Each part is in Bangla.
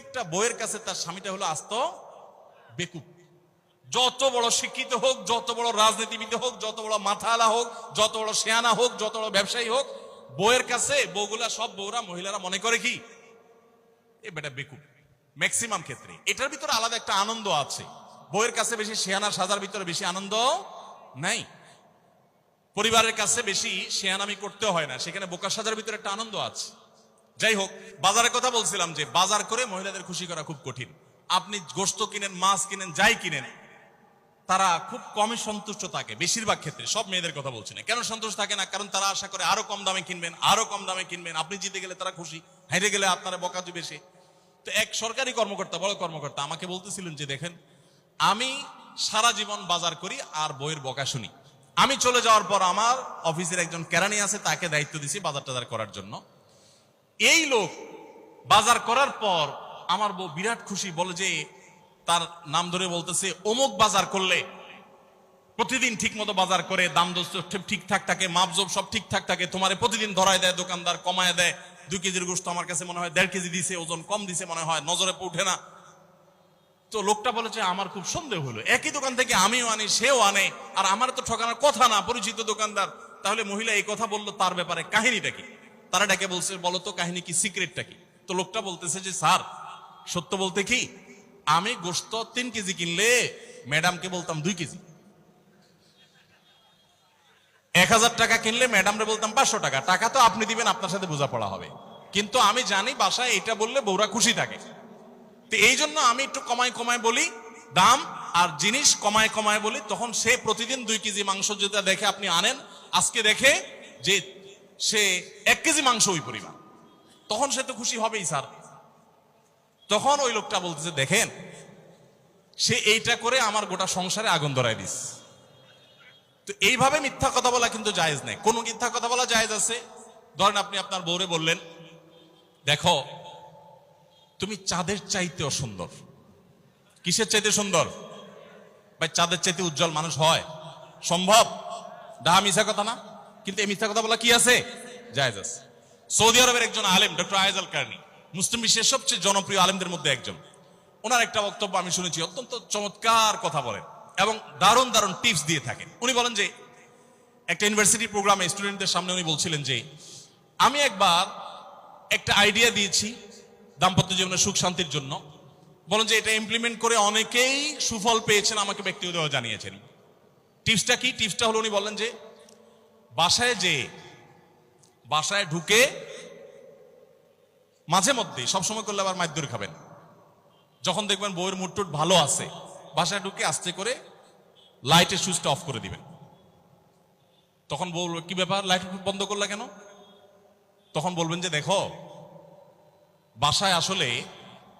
প্রত্যেকটা বইয়ের কাছে তার স্বামীটা হলো আস্ত বেকুব। যত বড় শিক্ষিত হোক, যত বড় রাজনীতিবিদ হোক, যত বড় মাথালা হোক, যত বড় শেয়ানা হোক, যত বড় ব্যবসায়ী হোক, বইয়ের কাছে বউগুলা, সব বউরা, মহিলারা মনে করে কি? এ বেটা বেকুব। ম্যাক্সিমাম ক্ষেত্রে। এটার ভিতরে আলাদা একটা আনন্দ আছে। বইয়ের কাছে বেশি সেয়ানা সাজার ভিতরে বেশি আনন্দ নাই। পরিবারের কাছে বেশি শেয়ানামি করতে হয় না। সেখানে বোকা সাজার ভিতরে একটা আনন্দ আছে। যাই হোক, বাজারের কথা বলছিলাম যে বাজার করে মহিলাদের খুশি করা খুব কঠিন। আপনি গোস্ত কিনেন, মাছ কিনেন, যাই কিনেন, তারা খুব কমই সন্তুষ্ট থাকে বেশিরভাগ ক্ষেত্রে, সব মেয়েদের কথা বলছি না। কেন সন্তুষ্ট থাকে না? কারণ তারা আশা করে আরও কম দামে কিনবেন, আরও কম দামে কিনবেন। আপনি জিতে গেলে তারা খুশি, হেরে গেলে আপনারা বকা দিবে তো এক সরকারি কর্মকর্তা, বড় কর্মকর্তা আমাকে বলতেছিলেন যে দেখেন, আমি সারা জীবন বাজার করি আর বইয়ের বকা শুনি। আমি চলে যাওয়ার পর আমার অফিসের একজন কেরানি আছে, তাকে দায়িত্ব দিছি বাজার টাজার করার জন্য। এই লোক বাজার করার পর আমার বউ বিরাট খুশি, বলে যে তার নাম ধরে বলতেছে, অমুক বাজার করলে প্রতিদিন ঠিক মতো বাজার করে, দাম দোস্ত ঠিকঠাক থাকে, মাপজোপ সব ঠিকঠাক থাকে, তোমারে প্রতিদিন ধরায় দেয়, দোকানদার কমায় দেয়। দুই কেজির গোস্ত আমার কাছে মনে হয় দেড় কেজি দিছে, ওজন কম দিছে মনে হয়, নজরে উঠে না। তো লোকটা বলেছে, আমার খুব সন্দেহ হলো। একই দোকান থেকে আমিও আনি, সেও আনে, আর আমার তো ঠকানোর কথা না, পরিচিত দোকানদার। তাহলে মহিলা এই কথা বলল, তার ব্যাপারে কাহিনীটা কি? তারা ডেকে বলছে, বলো তো, কাহিনী কি? সিক্রেটটা কি? তো লোকটা বলতেছে যে, স্যার, সত্য বলতে কি? আমি গোস্ত তিন কেজি কিনলে ম্যাডামকে বলতাম দুই কেজি। এক হাজার টাকা কিনলে ম্যাডামরে বলতাম পাঁচশো টাকা। টাকা তো আপনি দিবেন, আপনার সাথে বোঝাপড়া হবে। কিন্তু আমি জানি বাসায় এটা বললে বউরা খুশি থাকে। তো এই জন্য আমি একটু কমায় কমায় বলি, দাম আর জিনিস কমায় কমায় বলি। তখন সে প্রতিদিন দুই কেজি মাংস যেটা দেখে আপনি আনেন। আজকে দেখে যে সে এক কেজি মাংস ওই পরিমাণ। তখন সে তো খুশি হবেই স্যার। তখন ওই লোকটা বলতেছে, দেখেন, সে এইটা করে আমার গোটা সংসারে আগুন ধরায় দিস। তো এইভাবে মিথ্যা কথা বলা কিন্তু জায়েজ নেই। কোন মিথ্যা কথা বলা জায়েজ আছে? ধরেন আপনি আপনার বউরে বললেন, দেখো, তুমি চাঁদের চাইতেও সুন্দর কিসের চাইতে সুন্দর? ভাই, চাঁদের চাইতে উজ্জ্বল মানুষ হয়। সম্ভব? ডাহা মিথ্যা কথা না? কিন্তু এই মিথ্যা কথা বলা কি আছে? জায়েজ আছে। সৌদি আরবের একজন আলেম, ডক্টর আয়েজ আল কার্নি মুসলিম বিশ্বের সবচেয়ে জনপ্রিয় আলেমদের মধ্যে একজন। ওনার একটা বক্তব্য আমি শুনেছি, অত্যন্ত চমৎকার কথা বলেন এবং দারুণ দারুণ টিপস দিয়ে থাকেন। উনি বলেন যে, একটা ইউনিভার্সিটি প্রোগ্রামে স্টুডেন্টদের সামনে উনি বলছিলেন যে, আমি একবার একটা আইডিয়া দিয়েছি দাম্পত্য জীবনের সুখ শান্তির জন্য। বলেন যে, এটা ইমপ্লিমেন্ট করে অনেকেই সুফল পেয়েছেন, আমাকে ব্যক্তিগতভাবে জানিয়েছেন। টিপসটা কি? টিপসটা হলো উনি বলেন যে বাসায় যে, বাসায় ঢুকে মাঝে মধ্যে সবসময় করলে আবার মাইদুর খাবেন। যখন দেখবেন বউয়ের মুটটুট ভালো আছে, বাসায় ঢুকে আস্তে করে লাইটের সুইচটা অফ করে দিবেন। তখন বলবে, কি ব্যাপার, লাইট বন্ধ করলা কেন? তখন বলবেন যে, দেখো, বাসায় আসলে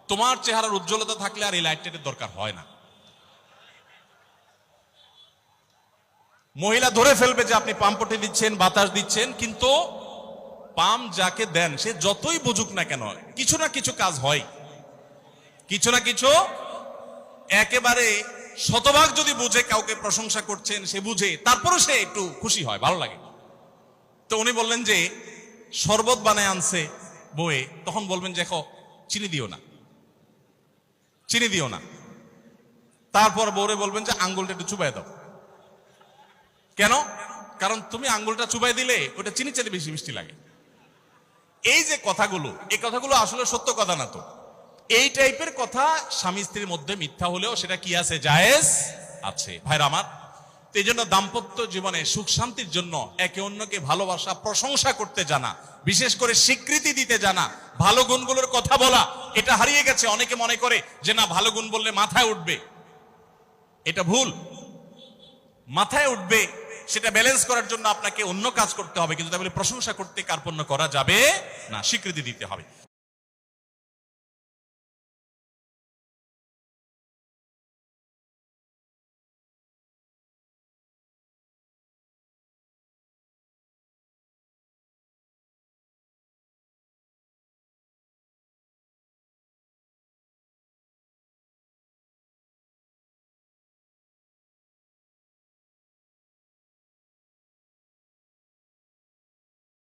তোমার চেহারার উজ্জ্বলতা থাকলে আর এই লাইটের দরকার হয় না। মহিলা ধরে ফেলবে যে আপনি পাম্পটে দিচ্ছেন, বাতাস দিচ্ছেন, কিন্তু পাম যাকে দেন, সে যতই বুঝুক না কেন, কিছু না কিছু কাজ হয়। কিছু না কিছু একেবারে শতভাগ যদি বুঝে, কাউকে প্রশংসা করছেন, সে বুঝে তারপরে সে একটু খুশি হয়, ভালো লাগে। তো উনি বললেন যে, শরবত বানায় আনছে বয়ে তখন বলবেন যে চিনি দিও না। চিনি দিও না। তারপর বউরে বলবেন যে, আঙ্গুলটা একটু চুবাই দাও। কেন? কারণ তুমি আঙ্গুলটা চুবাই দিলে ওটা চিনি চাইতে বেশি মিষ্টি লাগে। এই যে কথাগুলো, এই কথাগুলো আসলে সত্য কথা না তো। এই টাইপের কথা স্বামী স্ত্রীর মধ্যে মিথ্যা হলেও সেটা কি আছে? জায়েজ আছে। ভাইরা আমার এই জন্য দাম্পত্য জীবনে সুখ শান্তির জন্য একে অন্যকে ভালোবাসা, প্রশংসা করতে জানা, বিশেষ করে স্বীকৃতি দিতে জানা, ভালো গুণগুলোর কথা বলা, এটা হারিয়ে গেছে। অনেকে মনে করে যে না, ভালো গুণ বললে মাথায় উঠবে। এটা ভুল। মাথায় উঠবে সেটা ব্যালেন্স করার জন্য আপনাকে অন্য কাজ করতে হবে, কিন্তু তাহলে প্রশংসা করতে কার্পণ্য করা যাবে না, স্বীকৃতি দিতে হবে।